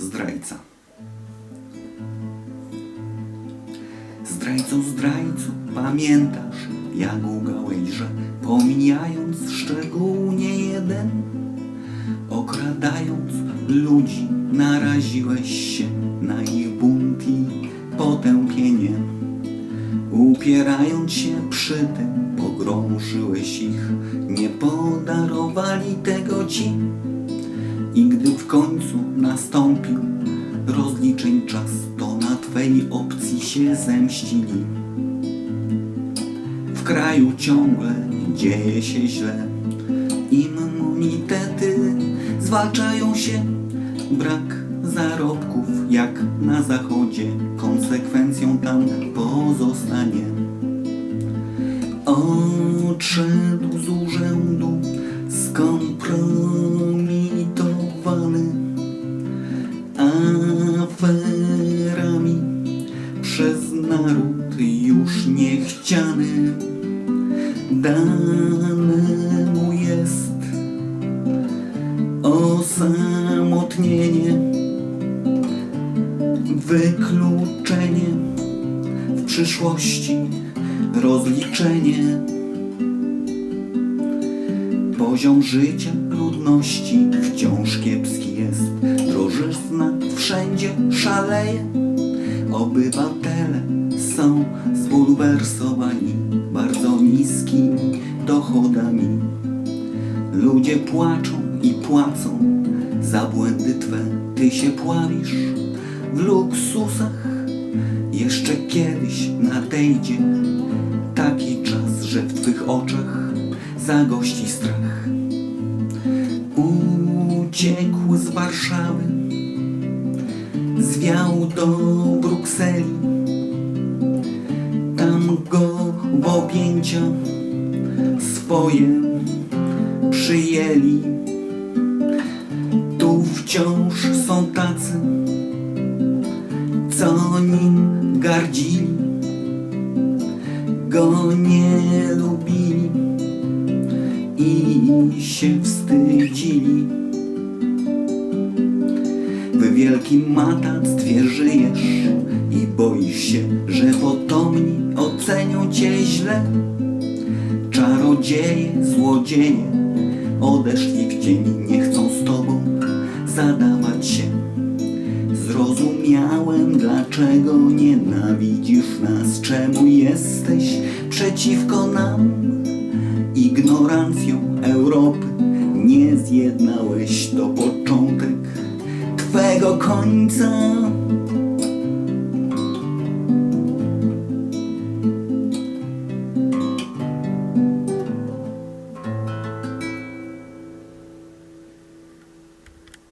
Zdrajca. Zdrajco, zdrajco, pamiętasz, jak łgałeś, że pomijając szczególnie jeden, okradając ludzi, naraziłeś się na ich bunt i potępienie. Upierając się przy tym, pogrążyłeś ich, nie podarowali tego ci. I gdy w końcu nastąpił rozliczeń czas, to na twej opcji się zemścili. W kraju ciągle dzieje się źle, immunitety zwalczają się, brak zarobków jak na zachodzie, konsekwencją tam pozostanie. Odszedł z urzędu skompromitowany aferami przez naród już niechciany. Dane mu jest osamotnienie, wykluczenie w przyszłości, rozliczenie. Poziom życia ludności wciąż kiepski jest. Drożyzna wszędzie szaleje. Obywatele są zbulwersowani bardzo niskimi dochodami. Ludzie płaczą i płacą za błędy twe. Ty się pławisz w luksusach. Jeszcze kiedyś nadejdzie taki czas, że w twych oczach zagości strach. Uciekł z Warszawy, zwiał do Brukseli. Tam go w objęcia swoje przyjęli. Tu wciąż są tacy, co nim gardzili, go nie lubili i się wstydzili. Wielkim matactwie żyjesz i boisz się, że potomni ocenią cię źle. Czarodzieje, złodzieje odeszli w cień, nie chcą z tobą zadawać się. Zrozumiałem, dlaczego nienawidzisz nas, czemu jesteś przeciwko nam. Ignorancją Europy nie zjednałeś to początek twego końca.